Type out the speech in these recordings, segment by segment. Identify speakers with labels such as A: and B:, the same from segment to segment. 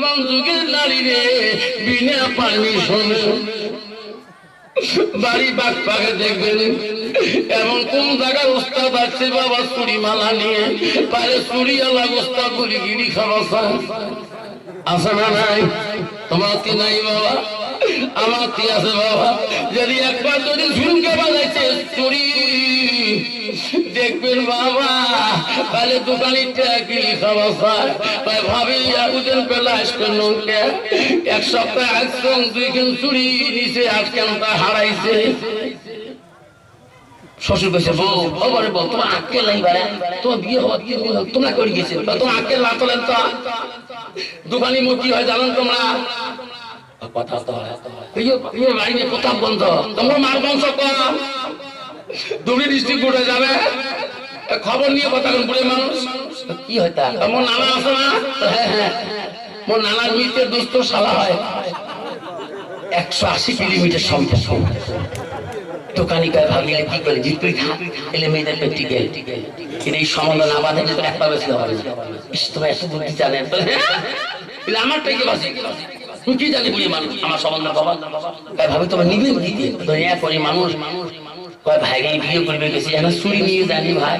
A: বর্তমান যুগের নারী রে, বিনা পারমিশন বাড়ি বাগ পাকে দেখবেন, এমন কোন জায়গায় উস্তাদ আছে বাবা চুরি মালা নিয়ে পারে চুরি আলা উস্তাদ বলি গিরি খাওয়া। আছে না নাই? তোমার কি নাই বাবা? আমার কি আছে বাবা? যদি একবার যদি ঝুমকে বাজাইছে চুরি দেখবেন বাবা, তাহলে দোকানে খাওয়া চায় তাই ভাবি এতদিন পেলা আসবেন এক সপ্তাহ আসছেন দুই দিন চুরি নিচে আজকাল তা হারাইছে? শ্বশুর কইছে, বউ কি তোমরা করে গেছে? না দোকানি হয় জানেন কথা বন্ধ। তোমরা মার বংশ কম তুমি ডিস্ট্রিক্ট কোর্টে যাবে। খবর নিয়ে কথা বুড়ে মানুষ। কি হয় তা? আমার নানা আছে না? হ্যাঁ হ্যাঁ। মোর নানার মিত্রের দুস্থ শালা হয়। একশো আশি কিলোমিটার সম্পর্ক দোকানি কয় ভাবলে কি করে এলে মেয়েদের প্র্যাকটিক্যাল কিন্তু এই সম্বন্ধ না বাঁধে তো একটা বেশি হবে না। ইস তোমার এত বুদ্ধি জানেন? আমার বাসে কি জানি বুড়ি মানুষ? আমার সম্বন্ধ বাবা ভাবি তোমার নিবেন কি দিয়ে? মানুষ মানুষ। কয় ভাই গাই বিয়ে ভাই।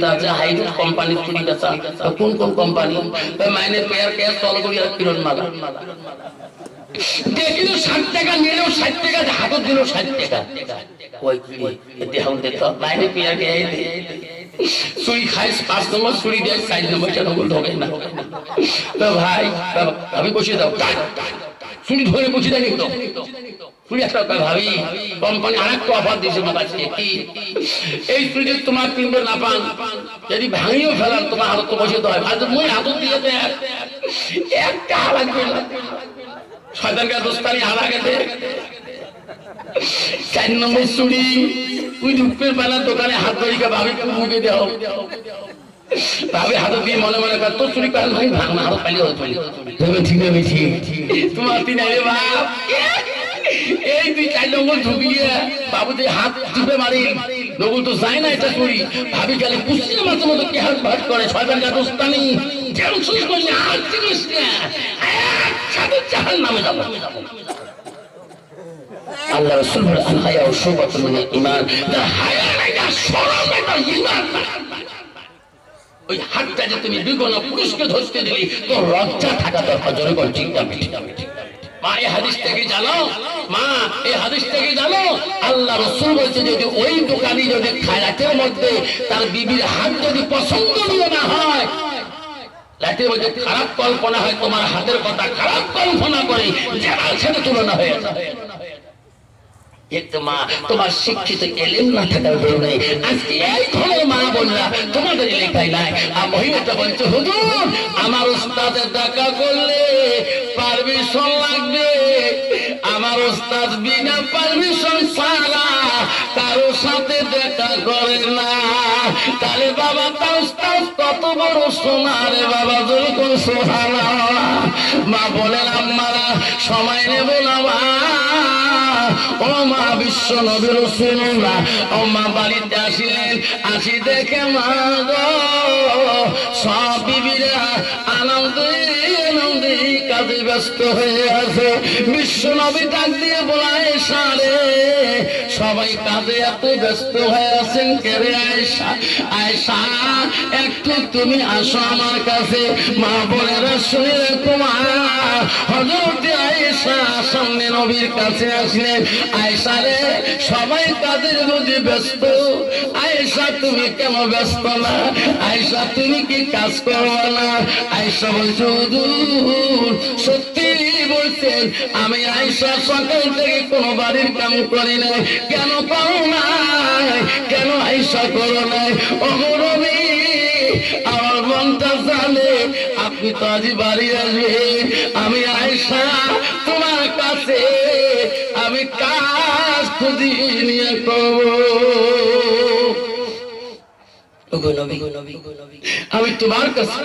A: তা আছে, হাই কোম্পানির চুরি বেচা কোন কোন কোম্পানি? মাইনে তল করি আর কিরণ মালা। দেখিল ষাট টাকা, নিলেও ষাট টাকা, হাতত দিল ষাট টাকা। ওই দেহাম দে তো মাইনে পেয়ার কে। চুরি খাইস, পাঁচ নম্বর চুরি দেয় চার নম্বর চার নম্বর ঢোকে না। তো ভাই ভাবি বসিয়ে দাও চুরি ধরে তো। কাছে, কি? এই চুরি যদি তোমার কিনবে না পান, যদি ভাঙিও ফেলার তোমার হাতত বসিয়ে দেওয়া হয় আর মই হাতত দিয়ে দেয় একটা লাগবে না শয়তানকে দোস্তানি হারা গেছে চার নম্বর চুরি তুই দুপুরের বেলা দোকানে হাত ধরিকে ভাবি মুখে দেও। ভাবে হাত দিয়ে মনে মনে কর তোর চুরি করেন ভাই ভাঙ না হাত পাইলে হতো ঠিক হবে ঠিক তোমার তিন আরে বাপ এই তুই চার নম্বর ঢুকিয়ে বাবু তুই হাত টিপে মারি নবুল তো যায় না এটা চুরি ভাবি গেলে পুষিয়ে মাঝে মতো কে হাত ভাট করে শয়তান কা দোস্তানি যেমন শেষ করলে আর জিনিস না। একসাথে জাহান নামে যাব। আল্লাহ রসুল বলে আল হায়া ও শোবাত মানে ইমান হায়া নাই না ইমান ওই হাতটা যে তুমি বিগণ পুরুষকে ধরতে দিলি, তোর লজ্জা থাকা দরকার ঠিক না ঠিক মা এই হাদিস থেকে জানো? মা এই হাদিস থেকে জানো? আল্লাহ রসুল বলছে, যদি ওই দোকানি যদি মধ্যে তার বিবির হাত যদি পছন্দনীয় না হয় লাঠের মধ্যে খারাপ কল্পনা হয়, তোমার হাতের কথা খারাপ কল্পনা করে যারা সাথে তুলনা হয়ে যায় মা তোমার শিক্ষিত এলেম না থাকার কারণে আজকে মা বোনরা তোমাদের লেখায় নাই। আর মহিলাটা বলছে হুজুর আমার উস্তাদের দেখা করলে পারমিশন লাগবে। আমার উস্তাদ বিনা পারমিশন ছাড়া কারও সাথে দেখা করে না। তাহলে বাবা তার উস্তাদ কত বড় সোনারে বাবা যেরকম সোহানা মা বলেন আমারা সময় নেব না মা। ও আসি দেখে মা গো সব বিবিরা কাজে ব্যস্ত হয়ে আছে। বিশ্ব নবী ডাক দিয়ে বলায় সারে সবাই কাজে এত ব্যস্ত হয়ে আছেন কেরে আয়সা আয়সা একটু তুমি আসো আমার কাছে। মা বোনেরা, শুনে তোমার হজরতে আয়েশা সামনে নবীর কাছে আসলেন। আয়েশা রে, সবাই কাজের মধ্যে ব্যস্ত। আয়েশা, তুমি কেন ব্যস্ত না? আয়েশা, তুমি কি কাজ করো না? আয়েশা বলছো, হুজুর সত্যি বলছেন, আমি আয়েশা সকাল থেকে কোনো বাড়ির কাম করি নাই। কেন পাও না কেন আয়েশা করো নাই? অমরবী আমার মনটা জানে, আপনি তো আজ বাড়ি আসবেন। আমি আয়সা তোমার কাছে আমি কাজ খুঁজি নিয়ে আমি তোমার কাছে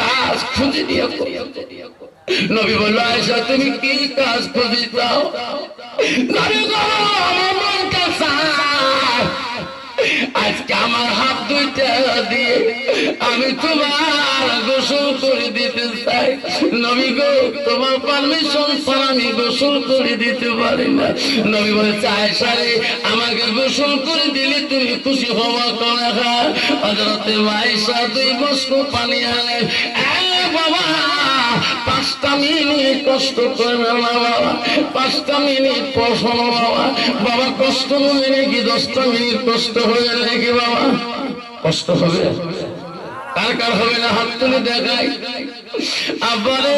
A: কাজ খুঁজে নিয়ে নবী বলল আয়সা তুমি কি কাজ খুঁজি চাও নবী দিয়ে আমি তোমার গোসল করে দিতে চাই। নবী গো, তোমার পারমিশন ছাড়া আমি গোসল করে দিতে পারি না। নবী বলে চাই সারে আমাকে গোসল করে দিলে তুমি খুশি হওয়া করে হজরতে মাইসা দুই বস্ক পানি আনে। বাবা, পাঁচটা মিনিট কষ্ট করবে না বাবা, পাঁচটা মিনিট পড়াশোনা বাবা। বাবা, কষ্ট হবে নাকি দশটা মিনিট কষ্ট হবে নাকি বাবা? কষ্ট হবে। কার কার হবে না, হাত তুলে দেখাই। আবারে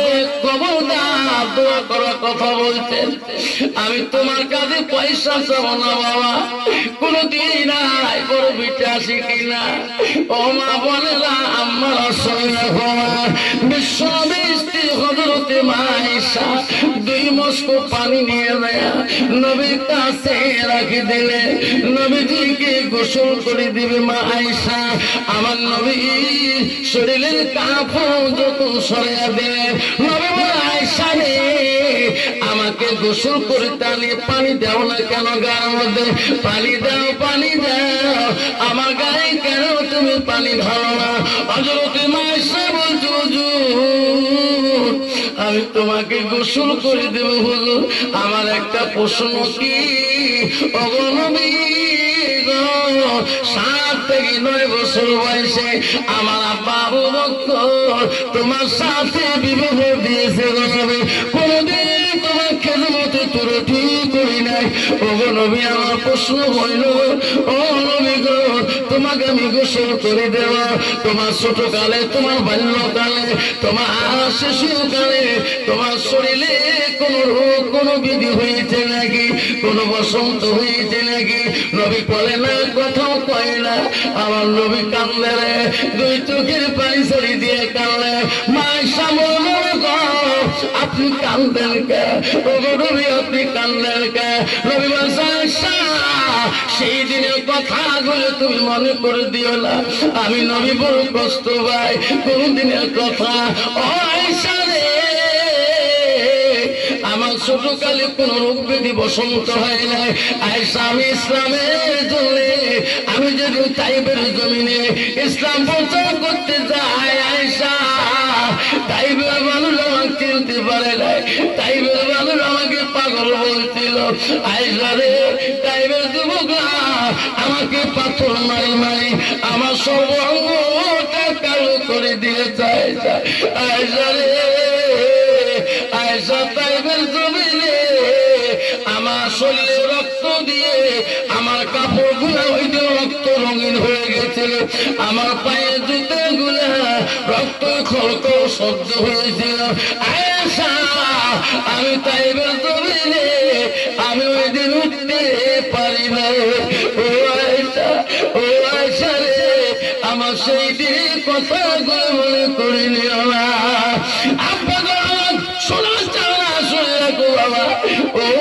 A: দোয়া করার কথা বলছেন। আমি তোমার কাছে পয়সা চাব না, বাবা। কোনদিন নাই, বড় বিটা আসি কিনা। ও মা বলে, না আমার অসুবিধা বিশ্ব মস্ক পানি নিয়ে নবীর কাছে রাখি দিলে নবীজিকে গোসল করে দিবে মা আইসা আমার নবী শরীরের কাপড় যত সরিয়া দিলে নবী বলে আইসা রে আমাকে গোসল করে টানিয়ে পানি দাও না কেন গায়ের মধ্যে? পানি দাও পানি দাও। আমার গায়ে কেন তুমি পানি ঢালো না? অজরতে হুজুর, আমি তোমাকে গোসল করে দেব, হুজুর। আমার একটা প্রশ্ন কি? সাত থেকে নয় বছর বয়সে আমার আব্বা আবু বকর তোমার সাথে বিবাহ দিয়েছে গনবী কোনদিন তোমার খেদমতে তোর ঠিক করি নাই। ওগো নবী আমার প্রশ্ন হইল, ও গোসল করে দেব। তোমার ছোট কালে তোমার বাল্যকালে তোমার শিশুকালে তোমার শরীরে কোন রোগ কোন বিধি হয়েছে নাকি? কোন বসন্ত হয়েছে নাকি? নবী বলে না কোথাও কয় না। আমার নবী কান্দে দুই চোখের পানি সরি দিয়ে কান্দে। মায়ের সামনে আপনি কান্দেন কে? নবী আপনি কান্দেন কে? নবী "আয়েশা, সেই দিনের কথাগুলো তুমি মনে করে দিও না। আমি নবী বড় কষ্ট পাই কোন দিনের কথা আমার ছোট কালে কোন রোগ ব্যাধি বসন্ত হয় নাই। আয়সা আমি ইসলামের জন্য আমি যদি তাইবের জমিনে ইসলাম প্রচার করতে যাই আয়সা তাইবের মানুষ আমাকে চিনতে পারে নাই। তাইবের পাগল বলছিল আমাকে পাথর মারি মারি, আমার সর্বঙ্গটা কালো করে দিয়ে চায় আয়সা রে আয়সা জমিনে, আমার শরীরে রক্ত দিয়ে, আমার কাপড়গুলা ওইটা রক্ত রঙিন হয়ে গেছিল। আমার পায়ে জুতো গুলা রক্ত খলক সহ্য হয়েছিল। আয়সা আমি তাইবের জমিনে আমি ওই দিন উঠতে পারি না ও আয়সা ও আয়সা রে, আমার সেই দিনের কথা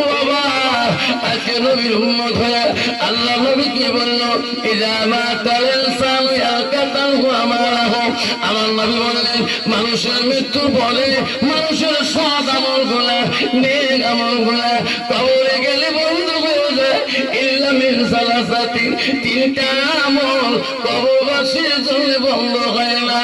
A: বাবা। আজকে নবীর হয়ে আল্লাহ নবী কি বলল ইজা মা আমার নবী বললেন মানুষের মৃত্যু পরে মানুষের সৎ আমলগুলা নেক আমলগুলা কবরে গেলে বন্ধু হয়ে যায়। ইল্লা মিন সালাসাতি, তিনটা আমল কবরবাসীর জন্য বন্ধ হয় না।